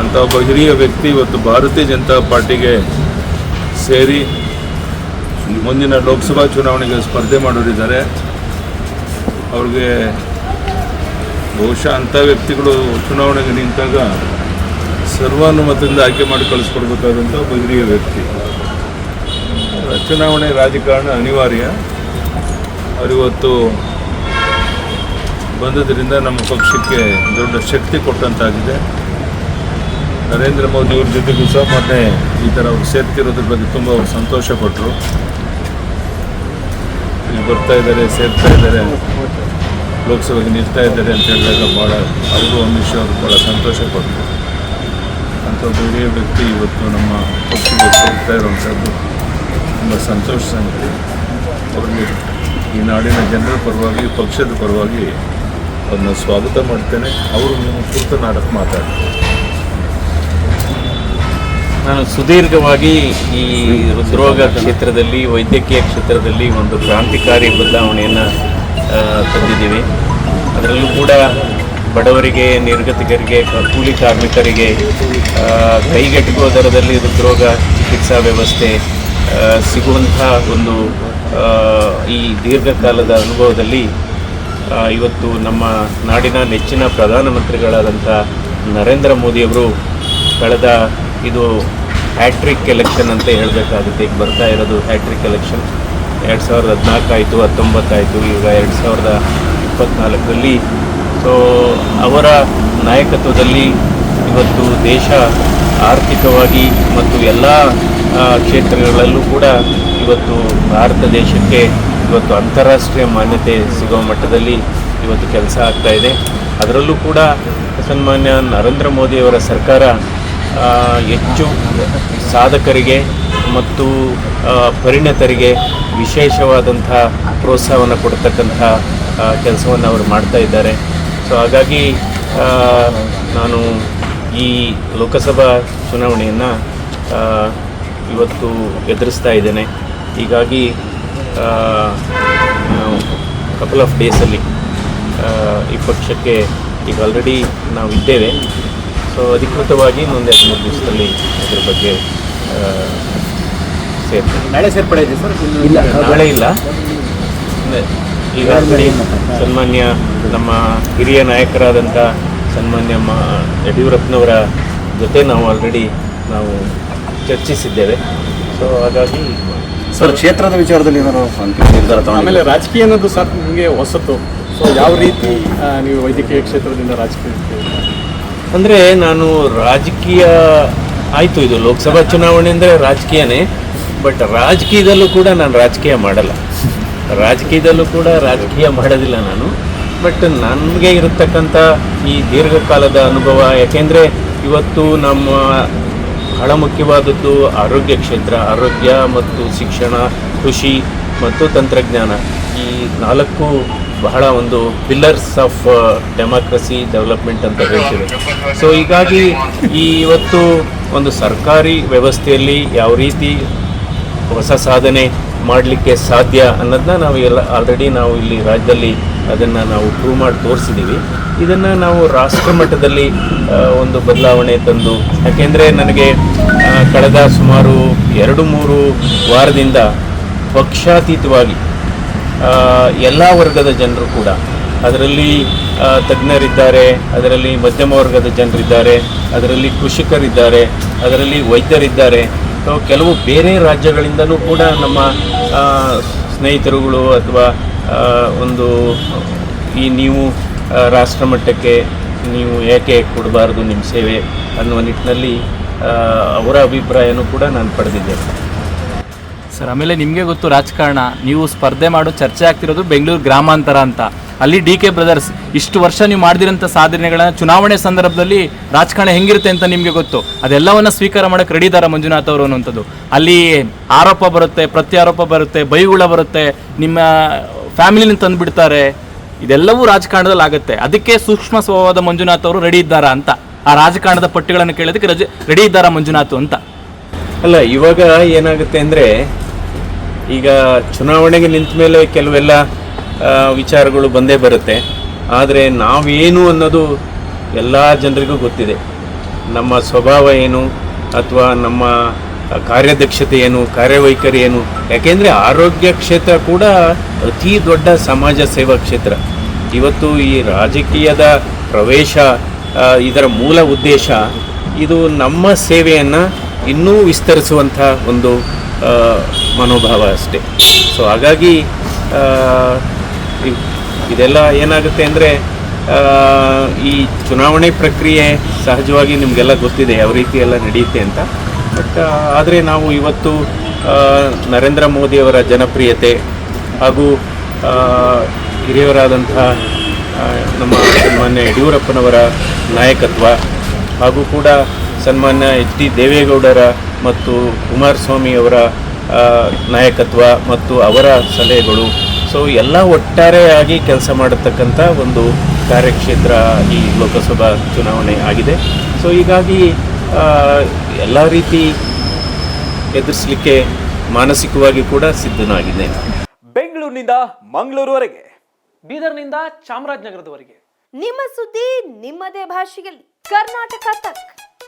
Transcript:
ಅಂತ ಒಬ್ಬ ಹಿರಿಯ ವ್ಯಕ್ತಿ ಇವತ್ತು ಭಾರತೀಯ ಜನತಾ ಪಾರ್ಟಿಗೆ ಸೇರಿ ಮುಂದಿನ ಲೋಕಸಭಾ ಚುನಾವಣೆಗೆ ಸ್ಪರ್ಧೆ ಮಾಡೋರಿದ್ದಾರೆ. ಅವ್ರಿಗೆ ಬಹುಶಃ ಅಂಥ ವ್ಯಕ್ತಿಗಳು ಚುನಾವಣೆಗೆ ನಿಂತಾಗ ಸರ್ವಾನುಮತದಿಂದ ಆಯ್ಕೆ ಮಾಡಿ ಕಳಿಸ್ಕೊಡ್ಬೇಕಾದಂಥ ಒಬ್ಬ ಹಿರಿಯ ವ್ಯಕ್ತಿ. ಚುನಾವಣೆ ರಾಜಕಾರಣ ಅನಿವಾರ್ಯ. ಅವರಿವತ್ತು ಬಂದದ್ರಿಂದ ನಮ್ಮ ಪಕ್ಷಕ್ಕೆ ದೊಡ್ಡ ಶಕ್ತಿ ಕೊಟ್ಟಂತಾಗಿದೆ. ನರೇಂದ್ರ ಮೋದಿ ಅವ್ರ ಜೊತೆಗೂ ಸಹ ಮೊನ್ನೆ ಈ ಥರ ಅವ್ರು ಸೇರ್ತಿರೋದ್ರ ಬಗ್ಗೆ ತುಂಬ ಅವ್ರು ಸಂತೋಷ ಪಟ್ಟರು ಇಲ್ಲಿ ಬರ್ತಾ ಇದ್ದಾರೆ, ಸೇರ್ತಾ ಇದ್ದಾರೆ. ಲೋಕಸಭೆಗೆ ನಿಲ್ತಾ ಇದ್ದಾರೆ ಅಂತ ಹೇಳಿದಾಗ ಭಾಳ ಅವರು ಅಮಿತ್ ಶಾ ಅವರು ಭಾಳ ಸಂತೋಷ ಪಟ್ಟರು ಒಬ್ಬ ಹಿರಿಯ ವ್ಯಕ್ತಿ ಇವತ್ತು ನಮ್ಮ ಪಕ್ಷಕ್ಕೆ ಸೇರ್ತಾ ಇರುವಂಥದ್ದು ತುಂಬ ಸಂತೋಷ ಸಂಗತಿ. ಅವ್ರಿಗೆ ಈ ನಾಡಿನ ಜನರ ಪರವಾಗಿ, ಪಕ್ಷದ ಪರವಾಗಿ ಅವ್ರನ್ನ ಸ್ವಾಗತ ಮಾಡ್ತೇನೆ. ಅವರು ನಿಮ್ಮ ಕುರಿತು ನಾಡಕ ಮಾತಾಡಿ. ನಾನು ಸುದೀರ್ಘವಾಗಿ ಈ ಹೃದ್ರೋಗ ಕ್ಷೇತ್ರದಲ್ಲಿ, ವೈದ್ಯಕೀಯ ಕ್ಷೇತ್ರದಲ್ಲಿ ಒಂದು ಕ್ರಾಂತಿಕಾರಿ ಬದಲಾವಣೆಯನ್ನು ತಂದಿದ್ದೀವಿ. ಅದರಲ್ಲೂ ಕೂಡ ಬಡವರಿಗೆ, ನಿರ್ಗತಿಕರಿಗೆ, ಕೂಲಿ ಕಾರ್ಮಿಕರಿಗೆ ಕೈಗೆಟುಕುವ ದರದಲ್ಲಿ ಹೃದ್ರೋಗ ಚಿಕಿತ್ಸಾ ವ್ಯವಸ್ಥೆ ಸಿಗುವಂಥ ಒಂದು ಈ ದೀರ್ಘಕಾಲದ ಅನುಭವದಲ್ಲಿ ಇವತ್ತು ನಮ್ಮ ನಾಡಿನ ನೆಚ್ಚಿನ ಪ್ರಧಾನಮಂತ್ರಿಗಳಾದಂಥ ನರೇಂದ್ರ ಮೋದಿಯವರು ಕಳೆದ ಇದು ಹ್ಯಾಟ್ರಿಕ್ ಎಲೆಕ್ಷನ್ ಅಂತ ಹೇಳಬೇಕಾಗುತ್ತೆ. ಈಗ ಬರ್ತಾ ಇರೋದು ಹ್ಯಾಟ್ರಿಕ್ ಎಲೆಕ್ಷನ್. ಎರಡು ಸಾವಿರದ ಹದಿನಾಲ್ಕು ಆಯಿತು ಹತ್ತೊಂಬತ್ತಾಯಿತು, ಈಗ ಎರಡು ಸಾವಿರದ ಇಪ್ಪತ್ತ್ನಾಲ್ಕರಲ್ಲಿ ಸೊ ಅವರ ನಾಯಕತ್ವದಲ್ಲಿ ಇವತ್ತು ದೇಶ ಆರ್ಥಿಕವಾಗಿ ಮತ್ತು ಎಲ್ಲ ಕ್ಷೇತ್ರಗಳಲ್ಲೂ ಕೂಡ ಇವತ್ತು ಭಾರತ ದೇಶಕ್ಕೆ ಇವತ್ತು ಅಂತಾರಾಷ್ಟ್ರೀಯ ಮಾನ್ಯತೆ ಸಿಗುವ ಮಟ್ಟದಲ್ಲಿ ಇವತ್ತು ಕೆಲಸ ಆಗ್ತಾ ಇದೆ. ಅದರಲ್ಲೂ ಕೂಡ ಸನ್ಮಾನ್ಯ ನರೇಂದ್ರ ಮೋದಿಯವರ ಸರ್ಕಾರ ಹೆಚ್ಚು ಸಾಧಕರಿಗೆ ಮತ್ತು ಪರಿಣತರಿಗೆ ವಿಶೇಷವಾದಂಥ ಪ್ರೋತ್ಸಾಹವನ್ನು ಕೊಡ್ತಕ್ಕಂಥ ಕೆಲಸವನ್ನು ಅವರು ಮಾಡ್ತಾ ಇದ್ದಾರೆ. ಸೊ ಹಾಗಾಗಿ ನಾನು ಈ ಲೋಕಸಭಾ ಚುನಾವಣೆಯನ್ನು ಇವತ್ತು ಎದುರಿಸ್ತಾ ಇದ್ದೇನೆ. ಹೀಗಾಗಿ ಕಪಲ್ ಆಫ್ ಡೇಸಲ್ಲಿ ಈ ಪಕ್ಷಕ್ಕೆ ಈಗ ಆಲ್ರೆಡಿ ನಾವು ಇದ್ದೇವೆ. ಸೊ ಅಧಿಕೃತವಾಗಿ ಮುಂದೆ ಎರಡು ಮೂರು ದಿವಸದಲ್ಲಿ ಇದ್ರ ಬಗ್ಗೆ ನಾಳೆ ಸೇರ್ಪಡೆ ಇದೆ ಸರ್? ಇಲ್ಲ ನಾಳೆ ಇಲ್ಲ. ನೆ- ಈಗ ಆಲ್ರೆಡಿ ಸನ್ಮಾನ್ಯ ನಮ್ಮ ಹಿರಿಯ ನಾಯಕರಾದಂಥ ಸನ್ಮಾನ್ಯ ಮ ಯಡಿಯೂರಪ್ಪನವರ ಜೊತೆ ನಾವು ಆಲ್ರೆಡಿ ನಾವು ಚರ್ಚಿಸಿದ್ದೇವೆ. ಸೊ ಹಾಗಾಗಿ ಸರ್ ಕ್ಷೇತ್ರದ ವಿಚಾರದಲ್ಲಿ ಏನಾದ್ರು ಅಂತಿಮ ನಿರ್ಧಾರ? ಆಮೇಲೆ ರಾಜಕೀಯ ಅನ್ನೋದು ಸರ್ ನಿಮಗೆ ಹೊಸತು. ಸೊ ಯಾವ ರೀತಿ ಆ, ನೀವು ವೈದ್ಯಕೀಯ ಕ್ಷೇತ್ರದಿಂದ ರಾಜಕೀಯಕ್ಕೆ ಅಂದರೆ ನಾನು ರಾಜಕೀಯ ಆಯಿತು ಇದು ಲೋಕಸಭಾ ಚುನಾವಣೆ ಅಂದ್ರೆ ರಾಜಕೀಯನೇ ಬಟ್ ರಾಜಕೀಯದಲ್ಲೂ ಕೂಡ ನಾನು ರಾಜಕೀಯ ಮಾಡಲ್ಲ. ರಾಜಕೀಯದಲ್ಲೂ ಕೂಡ ರಾಜಕೀಯ ಮಾಡೋದಿಲ್ಲ ನಾನು. ಬಟ್ ನನಗೆ ಇರತಕ್ಕಂಥ ಈ ದೀರ್ಘಕಾಲದ ಅನುಭವ ಯಾಕೆಂದರೆ ಇವತ್ತು ನಮ್ಮ ಬಹಳ ಮುಖ್ಯವಾದದ್ದು ಆರೋಗ್ಯ ಕ್ಷೇತ್ರ, ಆರೋಗ್ಯ ಮತ್ತು ಶಿಕ್ಷಣ, ಕೃಷಿ ಮತ್ತು ತಂತ್ರಜ್ಞಾನ. ಈ ನಾಲ್ಕು ಬಹಳ ಒಂದು ಪಿಲ್ಲರ್ಸ್ ಆಫ್ ಡೆಮಾಕ್ರಸಿ ಡೆವಲಪ್ಮೆಂಟ್ ಅಂತ ಹೇಳ್ತೀವಿ. ಸೊ ಹೀಗಾಗಿ ಈ ಇವತ್ತು ಒಂದು ಸರ್ಕಾರಿ ವ್ಯವಸ್ಥೆಯಲ್ಲಿ ಯಾವ ರೀತಿ ಹೊಸ ಸಾಧನೆ ಮಾಡಲಿಕ್ಕೆ ಸಾಧ್ಯ ಅನ್ನೋದನ್ನ ನಾವು ಎಲ್ಲ ಆಲ್ರೆಡಿ ನಾವು ಇಲ್ಲಿ ರಾಜ್ಯದಲ್ಲಿ ಅದನ್ನು ನಾವು ಪ್ರೂವ್ ಮಾಡಿ ತೋರಿಸಿದ್ದೀವಿ ಇದನ್ನು ನಾವು ರಾಷ್ಟ್ರ ಮಟ್ಟದಲ್ಲಿ ಒಂದು ಬದಲಾವಣೆ ತಂದು, ಯಾಕೆಂದರೆ ನನಗೆ ಕಳೆದ ಸುಮಾರು ಎರಡು ಮೂರು ವಾರದಿಂದ ಪಕ್ಷಾತೀತವಾಗಿ ಎಲ್ಲ ವರ್ಗದ ಜನರು ಕೂಡ, ಅದರಲ್ಲಿ ತಜ್ಞರಿದ್ದಾರೆ, ಅದರಲ್ಲಿ ಮಧ್ಯಮ ವರ್ಗದ ಜನರಿದ್ದಾರೆ, ಅದರಲ್ಲಿ ಕೃಷಿಕರಿದ್ದಾರೆ, ಅದರಲ್ಲಿ ವೈದ್ಯರಿದ್ದಾರೆ ಕೆಲವು ಬೇರೆ ರಾಜ್ಯಗಳಿಂದಲೂ ಕೂಡ ನಮ್ಮ ಸ್ನೇಹಿತರುಗಳು ಅಥವಾ ಒಂದು ಈ ನೀವು ರಾಷ್ಟ್ರ ಮಟ್ಟಕ್ಕೆ ನೀವು ಏಕೆ ಕೊಡಬಾರ್ದು ನಿಮ್ಮ ಸೇವೆ ಅನ್ನುವ ನಿಟ್ಟಿನಲ್ಲಿ ಅವರ ಅಭಿಪ್ರಾಯನೂ ಕೂಡ ನಾನು ಪಡೆದಿದ್ದೇನೆ. ಸರ್, ಆಮೇಲೆ ನಿಮಗೆ ಗೊತ್ತು ರಾಜಕಾರಣ, ನೀವು ಸ್ಪರ್ಧೆ ಮಾಡೋ ಚರ್ಚೆ ಆಗ್ತಿರೋದು ಬೆಂಗಳೂರು ಗ್ರಾಮಾಂತರ ಅಂತ. ಅಲ್ಲಿ ಡಿ ಕೆ ಬ್ರದರ್ಸ್, ಇಷ್ಟು ವರ್ಷ ನೀವು ಮಾಡಿದಿರೋಂಥ ಸಾಧನೆಗಳನ್ನ ಚುನಾವಣೆ ಸಂದರ್ಭದಲ್ಲಿ ರಾಜಕಾರಣ ಹೆಂಗಿರುತ್ತೆ ಅಂತ ನಿಮಗೆ ಗೊತ್ತು. ಅದೆಲ್ಲವನ್ನು ಸ್ವೀಕಾರ ಮಾಡಕ್ಕೆ ರೆಡಿ ಇದ್ದಾರೆ ಮಂಜುನಾಥ್ ಅವರು ಅನ್ನುವಂಥದ್ದು. ಅಲ್ಲಿ ಆರೋಪ ಬರುತ್ತೆ, ಪ್ರತ್ಯಾರೋಪ ಬರುತ್ತೆ, ಬೈಗುಳ ಬರುತ್ತೆ, ನಿಮ್ಮ ಫ್ಯಾಮಿಲಿನ ತಂದುಬಿಡ್ತಾರೆ ಇದೆಲ್ಲವೂ ರಾಜಕಾರಣದಲ್ಲಿ ಆಗುತ್ತೆ. ಅದಕ್ಕೆ ಸೂಕ್ಷ್ಮ ಸ್ವಭಾವದ ಮಂಜುನಾಥ್ ಅವರು ರೆಡಿ ಇದ್ದಾರಾ ಅಂತ. ಆ ರಾಜಕಾರಣದ ಪಟ್ಟಿಗಳನ್ನು ಕೇಳೋದಕ್ಕೆ ರಜೆ, ರೆಡಿ ಇದ್ದಾರಾ ಮಂಜುನಾಥ್ ಅಂತ. ಅಲ್ಲ, ಇವಾಗ ಏನಾಗುತ್ತೆ ಅಂದರೆ, ಈಗ ಚುನಾವಣೆಗೆ ನಿಂತ ಮೇಲೆ ಕೆಲವೆಲ್ಲ ವಿಚಾರಗಳು ಬಂದೇ ಬರುತ್ತೆ. ಆದರೆ ನಾವೇನು ಅನ್ನೋದು ಎಲ್ಲ ಜನರಿಗೂ ಗೊತ್ತಿದೆ. ನಮ್ಮ ಸ್ವಭಾವ ಏನು, ಅಥವಾ ನಮ್ಮ ಕಾರ್ಯದಕ್ಷತೆ ಏನು ಕಾರ್ಯವೈಖರಿ ಏನು ಯಾಕೆಂದರೆ ಆರೋಗ್ಯ ಕ್ಷೇತ್ರ ಕೂಡ ಅತಿ ದೊಡ್ಡ ಸಮಾಜ ಸೇವಾ ಕ್ಷೇತ್ರ. ಇವತ್ತು ಈ ರಾಜಕೀಯದ ಪ್ರವೇಶ ಇದರ ಮೂಲ ಉದ್ದೇಶ, ಇದು ನಮ್ಮ ಸೇವೆಯನ್ನು ಇನ್ನೂ ವಿಸ್ತರಿಸುವಂಥ ಒಂದು ಮನೋಭಾವ ಅಷ್ಟೇ. ಸೊ ಹಾಗಾಗಿ ಇದೆಲ್ಲ ಏನಾಗುತ್ತೆ ಅಂದರೆ ಈ ಚುನಾವಣೆ ಪ್ರಕ್ರಿಯೆ ಸಹಜವಾಗಿ ನಿಮಗೆಲ್ಲ ಗೊತ್ತಿದೆ, ಯಾವ ರೀತಿ ಎಲ್ಲ ನಡೆಯುತ್ತೆ ಅಂತ. ಬಟ್ ಆದರೆ ನಾವು ಇವತ್ತು ನರೇಂದ್ರ ಮೋದಿಯವರ ಜನಪ್ರಿಯತೆ ಹಾಗೂ ಹಿರಿಯವರಾದಂತಹ ನಮ್ಮ ಸನ್ಮಾನ್ಯ ಯಡಿಯೂರಪ್ಪನವರ ನಾಯಕತ್ವ ಹಾಗೂ ಕೂಡ ಸನ್ಮಾನ್ಯ ಎಚ್ ಡಿ ದೇವೇಗೌಡರ ಮತ್ತು ಕುಮಾರಸ್ವಾಮಿಯವರ ನಾಯಕತ್ವ ಮತ್ತು ಅವರ ಸಲಹೆಗಳು. ಸೊ ಎಲ್ಲ ಒಟ್ಟಾರೆಯಾಗಿ ಕೆಲಸ ಮಾಡತಕ್ಕಂಥ ಒಂದು ಕಾರ್ಯಕ್ಷೇತ್ರ ಈ ಲೋಕಸಭಾ ಚುನಾವಣೆ ಆಗಿದೆ. ಸೊ ಹೀಗಾಗಿ ಎಲ್ಲ ರೀತಿ ಎದುರಿಸಲಿಕ್ಕೆ ಮಾನಸಿಕವಾಗಿ ಕೂಡ ಸಿದ್ಧನಾಗಿದ್ದೇನೆ. ಬೆಂಗಳೂರಿನಿಂದ ಮಂಗಳೂರುವರೆಗೆ ಬೀದರ್ನಿಂದ ಚಾಮರಾಜನಗರದವರೆಗೆ. ನಿಮ್ಮ ಸುದ್ದಿ ನಿಮ್ಮದೇ ಭಾಷೆಯಲ್ಲಿ. ಕರ್ನಾಟಕ ತಕ್.